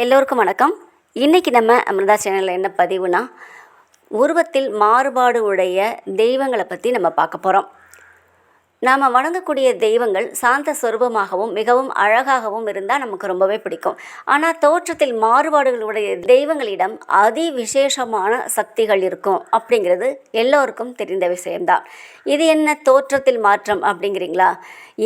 எல்லோருக்கும் வணக்கம். இன்றைக்கி நம்ம அமிர்தா சேனலில் என்ன பதிவுனா உருவத்தில் மாறுபாடு உடைய தெய்வங்களை பற்றி நம்ம பார்க்க போகிறோம் நாம் வணங்கக்கூடிய தெய்வங்கள் சாந்த சொரூபமாகவும் மிகவும் அழகாகவும் இருந்தால் நமக்கு ரொம்பவே பிடிக்கும். ஆனால் தோற்றத்தில் மாறுபாடுகளுடைய தெய்வங்களிடம் அதி விசேஷமான சக்திகள் இருக்கும் அப்படிங்கிறது எல்லோருக்கும் தெரிந்த விஷயம்தான். இது என்ன தோற்றத்தில் மாற்றம் அப்படிங்கிறீங்களா?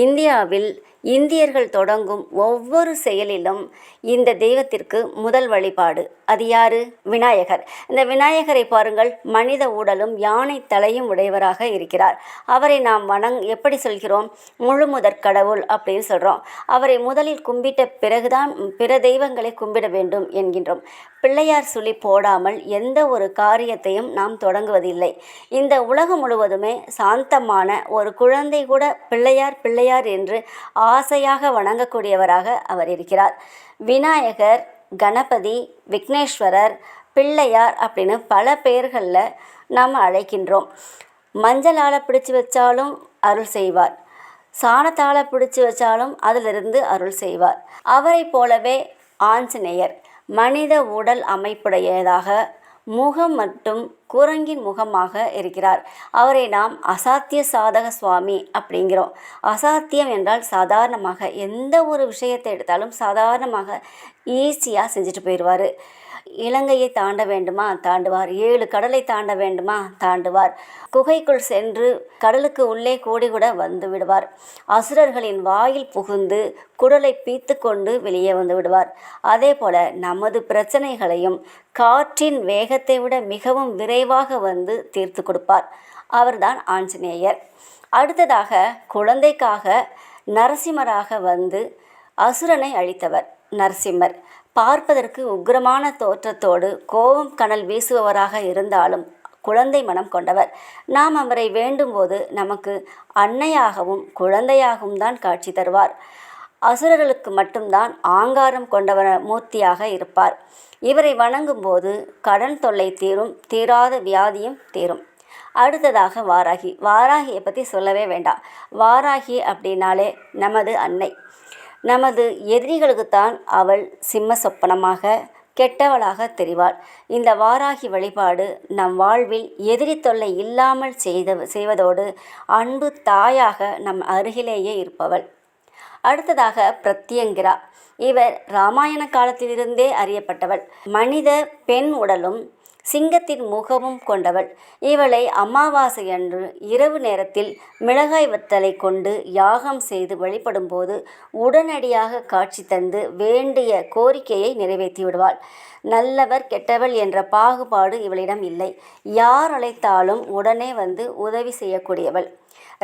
இந்தியாவில் இந்தியர்கள் தொடங்கும் ஒவ்வொரு செயலிலும் இந்த தெய்வத்திற்கு முதல் வழிபாடு. அது யாரு? விநாயகர். இந்த விநாயகரை பாருங்கள் மனித உடலும் யானை தலையும் உடையவராக இருக்கிறார். அவரை நாம் வணங் எப்படி சொல்கிறோம்? முழு முதற் கடவுள் அப்படின்னு சொல்கிறோம் அவரை முதலில் கும்பிட்ட பிறகுதான் பிற தெய்வங்களை கும்பிட வேண்டும் என்கின்றோம். பிள்ளையார் சொல்லி போடாமல் எந்த ஒரு காரியத்தையும் நாம் தொடங்குவதில்லை. இந்த உலகம் முழுவதுமே சாந்தமான ஒரு குழந்தை கூட பிள்ளையார் பிள்ளையார் என்று ஆசையாக வணங்கக்கூடியவராக அவர் இருக்கிறார். விநாயகர் கணபதி விக்னேஸ்வரர் பிள்ளையார் அப்படின்னு பல பெயர்களில் நாம் அழைக்கின்றோம். மஞ்சளால் பிடிச்சு வச்சாலும் அருள் செய்வார். சாணத்தால் பிடிச்சு வச்சாலும் அதிலிருந்து அருள் செய்வார். அவரை போலவே ஆஞ்சநேயர் மனித உடல் அமைப்புடையதாக முகம் மட்டும் குரங்கின் முகமாக இருக்கிறார். அவரை நாம் அசாத்திய சாதக சுவாமி அப்படிங்கிறோம். அசாத்தியம் என்றால் சாதாரணமாக எந்த ஒரு விஷயத்தை எடுத்தாலும் சாதாரணமாக ஈஸியாக செஞ்சுட்டு போயிடுவார். இலங்கையை தாண்ட வேண்டுமா? தாண்டுவார். ஏழு கடலை தாண்ட வேண்டுமா? தாண்டுவார். குகைக்குள் சென்று கடலுக்கு உள்ளே கூடி கூட வந்து விடுவார். அசுரர்களின் வாயில் புகுந்து குடலை பீத்து கொண்டு வெளியே வந்து விடுவார். அதே போல நமது பிரச்சனைகளையும் காற்றின் வேகத்தை விட மிகவும் விரைவாக வந்து தீர்த்து கொடுப்பார். அவர்தான் ஆஞ்சநேயர். அடுத்ததாக குழந்தைக்காக நரசிம்மராக வந்து அசுரனை அழித்தவர். நரசிம்மர். பார்ப்பதற்கு உக்கிரமான தோற்றத்தோடு கோபம் கனல் வீசுபவராக இருந்தாலும் குழந்தை மனம் கொண்டவர். நாம் அவரை வேண்டும்போது நமக்கு அன்னையாகவும் குழந்தையாகவும் தான் காட்சி தருவார். அசுரர்களுக்கு மட்டும்தான் ஆங்காரம் கொண்டவர் மூர்த்தியாக இருப்பார். இவரை வணங்கும்போது கடன் தொல்லை தீரும் தீராத வியாதியும் தீரும். அடுத்ததாக வாராகி. வாராகியை பற்றி சொல்லவே வேண்டாம். வாராகி அப்படின்னாலே நமது அன்னை. நமது எதிரிகளுக்குத்தான் அவள் சிம்ம சொப்பனமாக கெட்டவளாக தெரிவாள். இந்த வாராகி வழிபாடு நம் வாழ்வில் எதிரி தொல்லை இல்லாமல் செய்த செய்வதோடு அன்பு தாயாக நம் அருகிலேயே இருப்பவள். அடுத்ததாக பிரத்யங்கிரா. இவர் ராமாயண காலத்திலிருந்தே அறியப்பட்டவள். மனித பெண் உடலும் சிங்கத்தின் முகமும் கொண்டவள். இவளை அமாவாசை அன்று இரவு நேரத்தில் மிளகாய் வத்தலை கொண்டு யாகம் செய்து வழிபடும்போது உடனடியாக காட்சி தந்து வேண்டிய கோரிக்கையை நிறைவேற்றி விடுவாள் நல்லவர் கெட்டவள் என்ற பாகுபாடு இவளிடம் இல்லை. யார் அழைத்தாலும் உடனே வந்து உதவி செய்யக்கூடியவள்.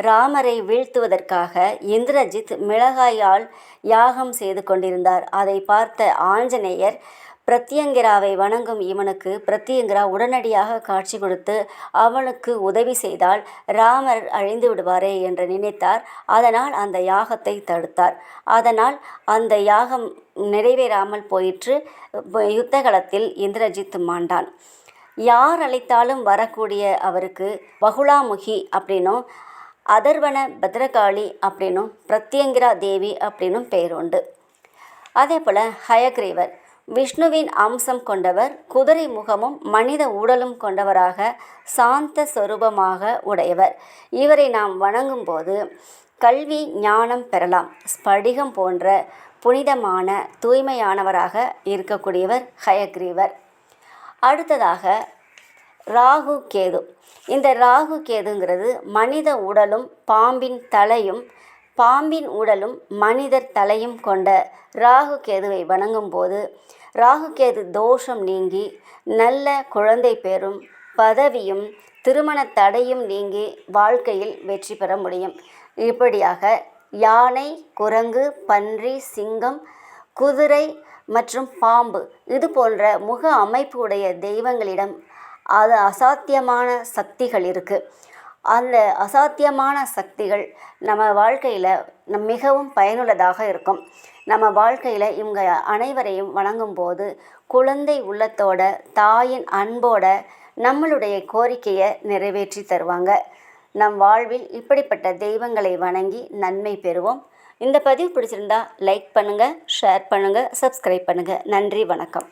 ராமரை வீழ்த்துவதற்காக இந்திரஜித் மிளகாயால் யாகம் செய்து கொண்டிருந்தார். அதை பார்த்த ஆஞ்சநேயர் பிரத்யங்கிராவை வணங்கும் இவனுக்கு பிரத்யங்கிரா உடனடியாக காட்சி கொடுத்து அவனுக்கு உதவி செய்தால் ராமர் அழிந்து விடுவாரே என்று நினைத்தார். அதனால் அந்த யாகத்தை தடுத்தார். அதனால் அந்த யாகம் நிறைவேறாமல் போயிற்று. யுத்தகலத்தில் இந்திரஜித் மாண்டான். யார் அழைத்தாலும் வரக்கூடிய அவருக்கு பகுலாமுகி அப்படின்னும் அதர்வன பத்ரகாளி அப்படின்னும் பிரத்யங்கிரா தேவி அப்படின்னும் பெயர் உண்டு. அதே போல் ஹயக்ரீவர் விஷ்ணுவின் அம்சம் கொண்டவர் குதிரை முகமும் மனித உடலும் கொண்டவராக சாந்த சொரூபமாக உடையவர். இவரை நாம் வணங்கும்போது கல்வி ஞானம் பெறலாம். ஸ்படிகம் போன்ற புனிதமான தூய்மையானவராக இருக்கக்கூடியவர் ஹயக்ரீவர். அடுத்ததாக ராகு கேது. இந்த ராகு கேதுங்கிறது மனித உடலும் பாம்பின் தலையும் பாம்பின் உடலும் மனிதர் தலையும் கொண்ட ராகு கேதுவை வணங்கும்போது ராகுகேது தோஷம் நீங்கி நல்ல குழந்தை பேரும் பதவியும் திருமண தடையும் நீங்கி வாழ்க்கையில் வெற்றி பெற முடியும். இப்படியாக யானை குரங்கு பன்றி சிங்கம் குதிரை மற்றும் பாம்பு இது போன்ற முக அமைப்பு உடைய தெய்வங்களிடம் அது அசாத்தியமான சக்திகள் இருக்குது அந்த அசாத்தியமான சக்திகள் நம்ம வாழ்க்கையில் நம் மிகவும் பயனுள்ளதாக இருக்கும். நம்ம வாழ்க்கையில் இவங்க அனைவரையும் வணங்கும்போது குழந்தை உள்ளத்தோட தாயின் அன்போட நம்மளுடைய கோரிக்கையை நிறைவேற்றி தருவாங்க. நம் வாழ்வில் இப்படிப்பட்ட தெய்வங்களை வணங்கி நன்மை பெறுவோம். இந்த பதிவு பிடிச்சிருந்தா லைக் பண்ணுங்கள் ஷேர் பண்ணுங்கள் சப்ஸ்கிரைப் பண்ணுங்கள் நன்றி வணக்கம்.